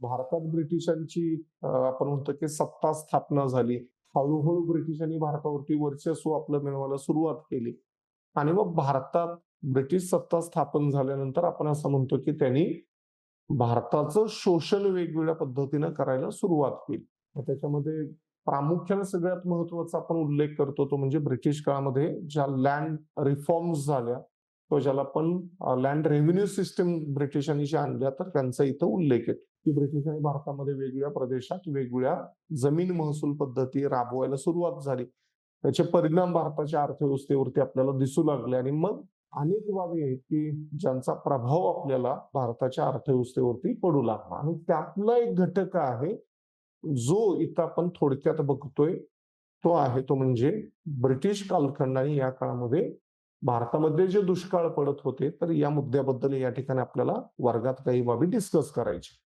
भारतात ब्रिटिशांची आपण म्हणतो की सत्ता स्थापना झाली. हळूहळू ब्रिटिशांनी भारतावरती वर्चस्व आपलं मिळवायला सुरुवात केली. आणि मग भारतात ब्रिटिश सत्ता स्थापन झाल्यानंतर आपण असं म्हणतो की त्यांनी भारताचं शोषण वेगवेगळ्या पद्धतीनं करायला सुरुवात केली. त्याच्यामध्ये प्रामुख्याने सगळ्यात महत्त्वाचा आपण उल्लेख करतो तो म्हणजे ब्रिटिश काळामध्ये ज्या लँड रिफॉर्म्स झाल्या ज्याला आपण लँड रेव्हेन्यू सिस्टीम ब्रिटिशांनी ज्या आणल्या तर त्यांचा इथं उल्लेख आहे. की ब्रिटिशांनी भारतामध्ये वेगवेगळ्या प्रदेशात वेगवेगळ्या जमीन महसूल पद्धती राबवायला सुरुवात झाली. त्याचे परिणाम भारताच्या अर्थव्यवस्थेवरती आपल्याला दिसू लागले आणि मग अनेक बाबी आहेत की ज्यांचा प्रभाव आपल्याला भारताच्या अर्थव्यवस्थेवरती पडू लागला. आणि त्यातला एक घटक आहे जो इथं आपण थोडक्यात बघतोय तो आहे तो म्हणजे ब्रिटिश कालखंडाने या काळामध्ये भारतामध्ये जे दुष्काळ पडत होते तर या मुद्द्याबद्दल या ठिकाणी आपल्याला वर्गात काही बाबी डिस्कस करायची.